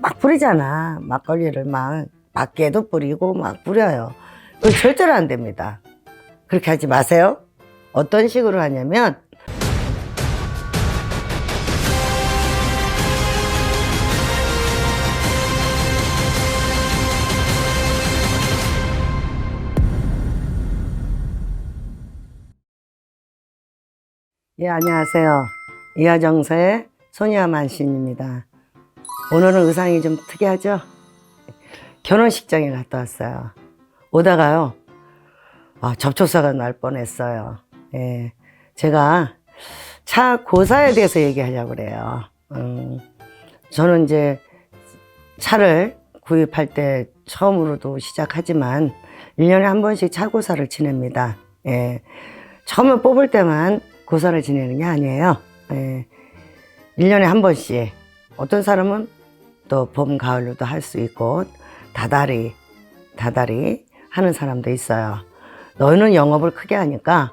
막 뿌리잖아. 막걸리를 막 밖에도 뿌리고 막 뿌려요. 그거 절대로 안 됩니다. 그렇게 하지 마세요. 어떤 식으로 하냐면 예, 안녕하세요. 이하정서의 소니아 만신입니다. 오늘은 의상이 좀 특이하죠? 결혼식장에 갔다 왔어요. 오다가요, 아, 접촉사가 날 뻔했어요. 예, 제가 차 고사에 대해서 얘기하려고 그래요. 음, 저는 이제 차를 구입할 때 처음으로도 시작하지만 1년에 한 번씩 차 고사를 지냅니다. 예, 처음에 뽑을 때만 고사를 지내는 게 아니에요. 예, 1년에 한 번씩. 어떤 사람은 또 봄, 가을로도 할 수 있고, 다달이, 다달이 하는 사람도 있어요. 너희는 영업을 크게 하니까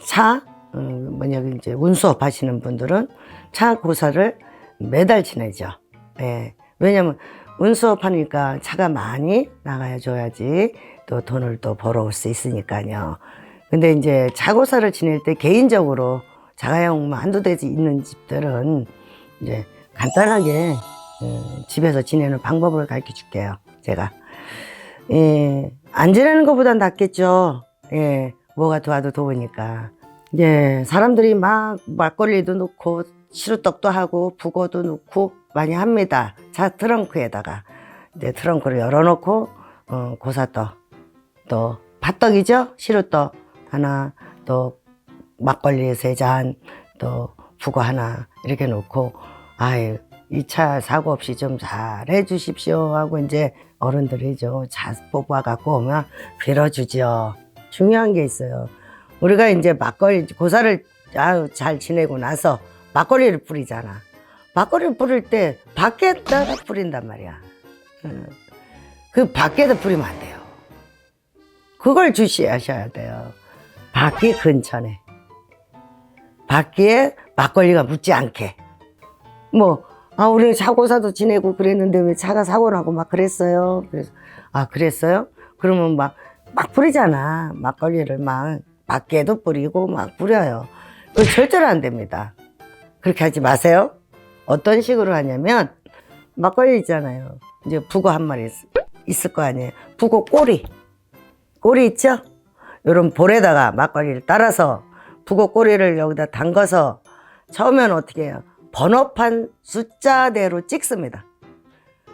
차, 음, 뭐냐, 이제 운수업 하시는 분들은 차 고사를 매달 지내죠. 예. 왜냐면 운수업 하니까 차가 많이 나가야 줘야지 또 돈을 또 벌어올 수 있으니까요. 근데 이제 차고사를 지낼 때 개인적으로 자가용만 한두 대 있는 집들은 이제 간단하게 음, 집에서 지내는 방법을 가르쳐 줄게요. 제가. 예, 안 지내는 것보단 낫겠죠. 예, 뭐가 도와도 좋으니까. 예, 사람들이 막 막걸리도 넣고 시루떡도 하고 북어도 넣고 많이 합니다. 차 트렁크에다가 이제 트렁크를 열어놓고 어, 고사떡 또 팥떡이죠 시루떡 하나 또 막걸리 세 잔 또 북어 하나 이렇게 놓고 아유 이 차 사고 없이 좀 잘 해 주십시오 하고 이제 어른들이죠. 자 뽑아 갖고 오면 빌어주죠 중요한 게 있어요. 우리가 이제 막걸리 고사를 아유 잘 지내고 나서 막걸리를 뿌리잖아. 막걸리를 뿌릴 때 밖에다가 뿌린단 말이야. 응. 그 밖에다 뿌리면 안 돼요. 그걸 주시하셔야 돼요. 바퀴 근처에 바퀴에 막걸리가 묻지 않게 뭐 아, 우리 차고사도 지내고 그랬는데 왜 차가 사고 나고 막 그랬어요. 그래서, 아, 그랬어요? 그러면 막, 막 뿌리잖아. 막걸리를 막, 밖에도 뿌리고 막 뿌려요. 그거 절대로 안 됩니다. 그렇게 하지 마세요. 어떤 식으로 하냐면, 막걸리 있잖아요. 이제 북어 한 마리 있, 있을 거 아니에요. 북어 꼬리. 꼬리 있죠? 요런 볼에다가 막걸리를 따라서 북어 꼬리를 여기다 담가서 처음에는 어떻게 해요? 번호판 숫자대로 찍습니다.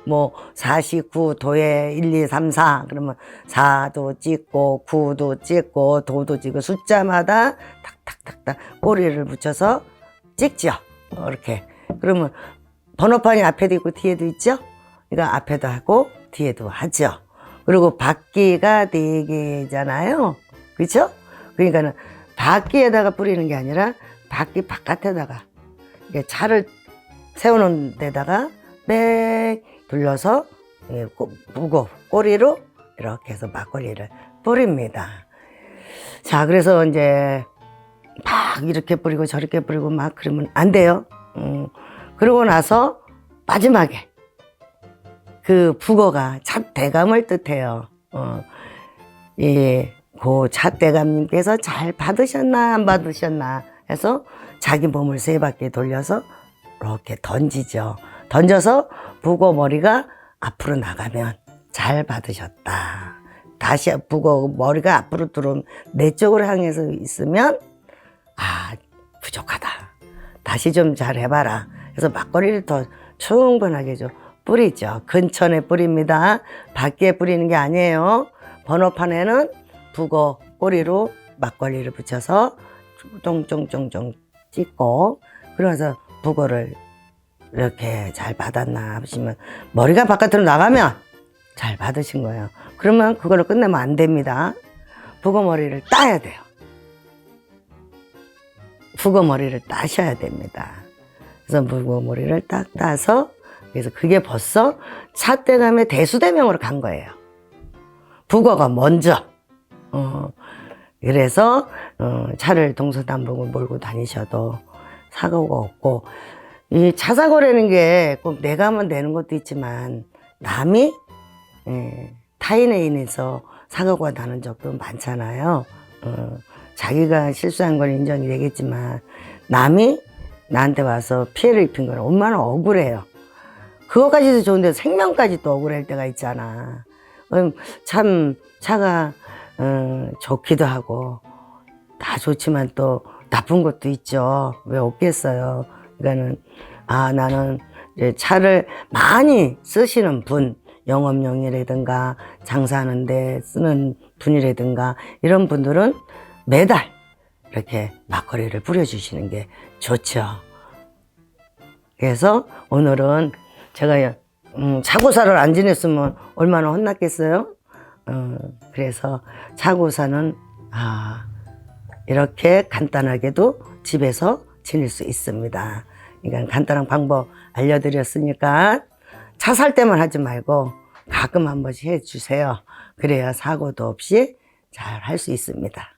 뭐, 49, 도에 1, 2, 3, 4. 그러면 4도 찍고, 9도 찍고, 도도 찍고, 숫자마다 탁탁탁탁 꼬리를 붙여서 찍죠. 이렇게. 그러면 번호판이 앞에도 있고 뒤에도 있죠? 그러니까 앞에도 하고 뒤에도 하죠. 그리고 바퀴가 네 개잖아요. 그렇죠? 그러니까는 바퀴에다가 뿌리는 게 아니라 바퀴 바깥에다가 이게 차를 세우는 데다가 빽 돌려서 예, 꼬- 무고 꼬리로 이렇게 해서 막걸리를 뿌립니다. 자, 그래서 이제 막 이렇게 뿌리고 저렇게 뿌리고 막 그러면 안 돼요. 음, 그러고 나서 마지막에 그 북어가 찻대감을 뜻해요. 어, 예, 그 찻대감님께서 잘 받으셨나 안 받으셨나 해서 자기 몸을 세 바퀴 돌려서 이렇게 던지죠. 던져서 북어 머리가 앞으로 나가면 잘 받으셨다. 다시 북어 머리가 앞으로 들어오면 내 쪽으로 향해서 있으면 아 부족하다. 다시 좀 잘 해봐라. 그래서 막걸리를 더 충분하게 좀 뿌리죠. 근천에 뿌립니다. 밖에 뿌리는 게 아니에요. 번호판에는 북어 꼬리로 막걸리를 붙여서 쫑쫑쫑쫑 찍고 그러면서 북어를 이렇게 잘 받았나 하시면 머리가 바깥으로 나가면 잘 받으신 거예요. 그러면 그걸로 끝내면 안 됩니다. 북어 머리를 따야 돼요. 북어 머리를 따셔야 됩니다. 그래서 북어 머리를 딱 따서 그래서 그게 벌써 차대감의 대수대명으로 간 거예요. 북어가 먼저. 어, 그래서 어, 차를 동서남북을 몰고 다니셔도 사고가 없고 이 차사고라는 게 꼭 내가 하면 되는 것도 있지만 남이 예, 타인에 인해서 사고가 나는 적도 많잖아요. 어, 자기가 실수한 건 인정이 되겠지만 남이 나한테 와서 피해를 입힌 건 얼마나 억울해요. 그거까지도 좋은데 생명까지 또 억울할 때가 있잖아. 음, 참 차가 어, 좋기도 하고 다 좋지만 또 나쁜 것도 있죠. 왜 없겠어요. 그러니까는 아 나는 차를 많이 쓰시는 분 영업용이라든가 장사하는데 쓰는 분이라든가 이런 분들은 매달 이렇게 막걸리를 뿌려주시는 게 좋죠. 그래서 오늘은 제가 음, 차고사를 안 지냈으면 얼마나 혼났겠어요? 어, 그래서 차고사는 아 이렇게 간단하게도 집에서 지낼 수 있습니다. 그러니까 간단한 방법 알려드렸으니까 차 살 때만 하지 말고 가끔 한 번씩 해주세요. 그래야 사고도 없이 잘 할 수 있습니다.